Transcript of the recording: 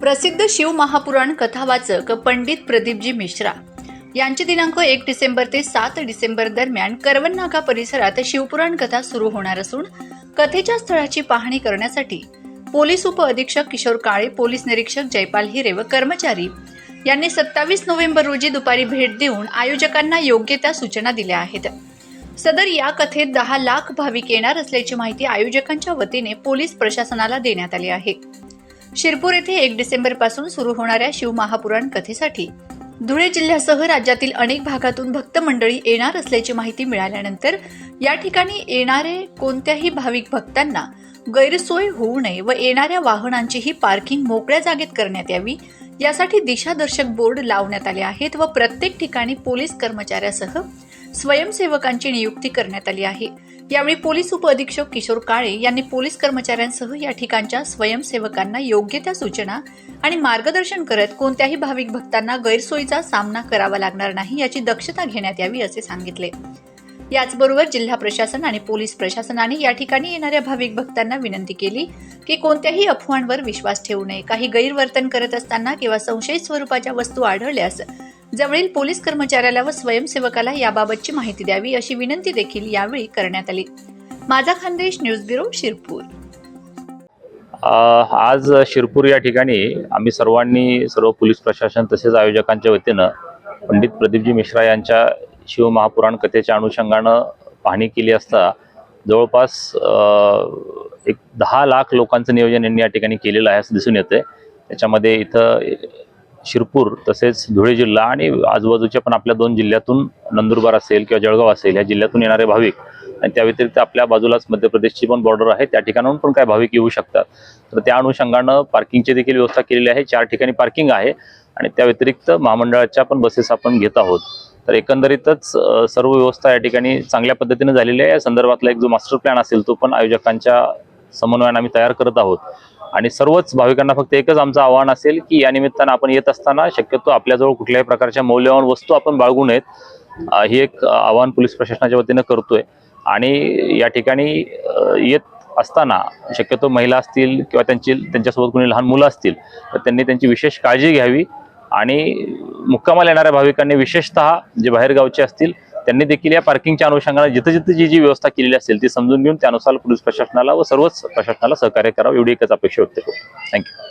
प्रसिद्ध शिव महापुराण कथावाचक पंडित प्रदीपजी मिश्रा. यांचे दिनांक एक डिसेंबर ते सात डिसेंबर दरम्यान करवन नाका परिसरात शिवपुराण कथा सुरू होणार असून कथेच्या स्थळाची पाहणी करण्यासाठी पोलीस उप अधीक्षक किशोर काळे पोलीस निरीक्षक जयपाल हिरे व कर्मचारी यांनी सत्तावीस नोव्हेंबर रोजी दुपारी भेट देऊन आयोजकांना योग्य त्या सूचना दिल्या आहेत. सदर या कथेत दहा लाख भाविक येणार असल्याची माहिती आयोजकांच्या वतीने पोलीस प्रशासनाला देण्यात आली आहे. शिरपूर येथे एक डिसेंबरपासून सुरू होणाऱ्या शिवमहापुराण कथेसाठी. धुळे जिल्ह्यासह राज्यातील अनेक भागातून भक्त मंडळी येणार असल्याची माहिती मिळाल्यानंतर या ठिकाणी येणारे कोणत्याही भाविक भक्तांना गैरसोय होऊ नये व येणाऱ्या वाहनांचीही पार्किंग मोकळ्या जागेत करण्यात यावी यासाठी दिशादर्शक बोर्ड लावण्यात आले आहेत व प्रत्येक ठिकाणी पोलीस कर्मचाऱ्यासह स्वयंसेवकांची नियुक्ती करण्यात आली आहे. यावेळी पोलीस उपअधीक्षक किशोर काळे यांनी पोलीस कर्मचाऱ्यांसह या ठिकाणच्या स्वयंसेवकांना योग्य त्या सूचना आणि मार्गदर्शन करत कोणत्याही भाविक भक्तांना गैरसोयीचा सामना करावा लागणार नाही याची दक्षता घेण्यात यावी असे सांगितले. याचबरोबर जिल्हा प्रशासन आणि पोलीस प्रशासनाने या ठिकाणी येणाऱ्या भाविक भक्तांना विनंती केली की कोणत्याही अफवांवर विश्वास ठेवू नये. काही गैरवर्तन करत असताना किंवा संशयित स्वरूपाच्या वस्तू आढळल्यास जवळील पोलीस कर्मचाऱ्याला व स्वयंसेवकाला याबाबतची माहिती द्यावी अशी विनंती देखील यावेळी करण्यात आली. माझा खानदेश न्यूज ब्युरो शिरपूर. आज शिरपूर या ठिकाणी आम्ही सर्वांनी सर्व पोलीस प्रशासन तसेच आयोजकांच्या वतीनं पंडित प्रदीपजी मिश्रा यांच्या शिवमहापुराण कथेच्या अनुषंगानं पाहणी केली असता जवळपास एक दहा लाख लोकांचं नियोजन यांनी या ठिकाणी केलेलं आहे असं दिसून येतंय. त्याच्यामध्ये इथं शिरपूर तसेच धुळे जिल्हा आणि आजूबाजूच्या पण आपल्या दोन जिल्ह्यातून नंदुरबार असेल किंवा जळगाव असेल या जिल्ह्यातून येणारे भाविक आणि त्या व्यतिरिक्त आपल्या बाजूलाच मध्य प्रदेशची पण बॉर्डर आहे. त्या ठिकाणाहून पण काही भाविक येऊ शकतात. तर त्या अनुषंगानं पार्किंगची देखील व्यवस्था केलेली आहे. चार ठिकाणी पार्किंग आहे आणि त्या व्यतिरिक्त महामंडळाच्या पण बसेस आपण घेत आहोत. तर एकंदरीतच सर्व व्यवस्था या ठिकाणी चांगल्या पद्धतीने झालेली आहे. या संदर्भातला एक जो मास्टर प्लॅन असेल तो पण आयोजकांच्या समन्वयानं आम्ही तयार करत आहोत. आणि सर्वच भाविकांना फक्त एकच आमचं आव्हान असेल की या निमित्तानं आपण येत असताना शक्यतो आपल्याजवळ कुठल्याही प्रकारच्या मौल्यवान वस्तू आपण बाळगू नयेत. ही एक आव्हान पोलीस प्रशासनाच्या वतीनं करतोय. आणि या ठिकाणी येत असताना शक्यतो महिला असतील किंवा त्यांची त्यांच्यासोबत कोणी लहान मुलं असतील तर त्यांनी त्यांची विशेष काळजी घ्यावी. आणि मुक्कामाला येणाऱ्या भाविकांनी विशेषतः जे बाहेरगावचे असतील त्यांनी देखील या पार्किंगच्या अनुषंगाने जिथं जिथं जी जी व्यवस्था केलेली असेल ती समजून घेऊन त्यानुसार पोलीस प्रशासनाला व सर्वच प्रशासनाला सहकार्य करावं एवढी एकच अपेक्षा व्यक्त करू थँक्यू